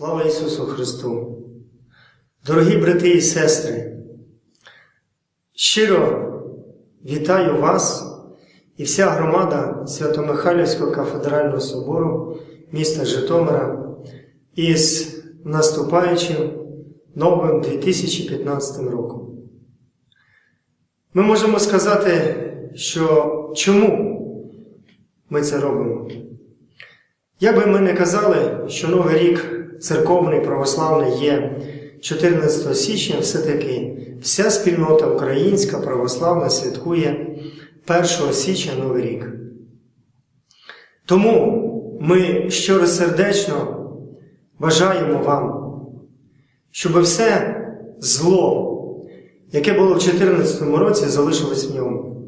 Слава Ісусу Христу! Дорогі брати і сестри! Щиро вітаю вас і вся громада Свято-Михайлівського кафедрального собору міста Житомира із наступаючим новим 2015 роком. Ми можемо сказати, що чому ми це робимо? Як би ми не казали, що Новий рік церковний православний є 14 січня, все-таки вся спільнота українська православна святкує 1 січня Новий рік. Тому ми щиросердечно бажаємо вам, щоб все зло, яке було в 2014 році, залишилось в ньому.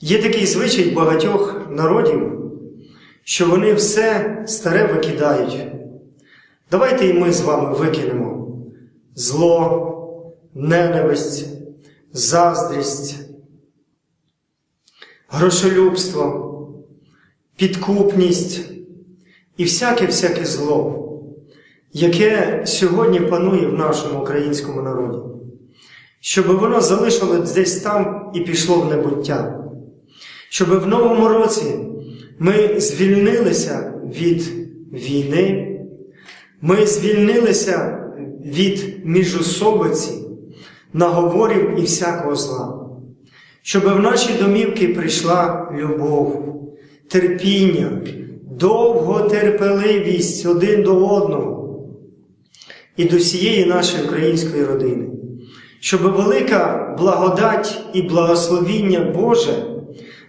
Є такий звичай багатьох народів, що вони все старе викидають. Давайте і ми з вами викинемо зло, ненависть, заздрість, грошолюбство, підкупність і всяке-всяке зло, яке сьогодні панує в нашому українському народі, щоб воно залишилось десь там і пішло в небуття, щоб в новому році ми звільнилися від війни, ми звільнилися від міжособиці, наговорів і всякого зла, щоб в наші домівки прийшла любов, терпіння, довготерпеливість один до одного і до всієї нашої української родини, щоб велика благодать і благословіння Боже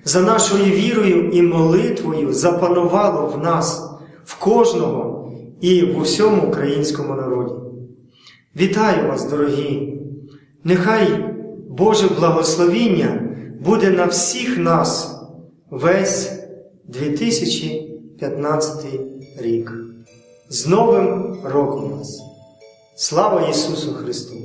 за нашою вірою і молитвою запанувало в нас, в кожного і в усьому українському народі. Вітаю вас, дорогі! Нехай Боже благословіння буде на всіх нас весь 2015 рік. З Новим роком вас! Слава Ісусу Христу!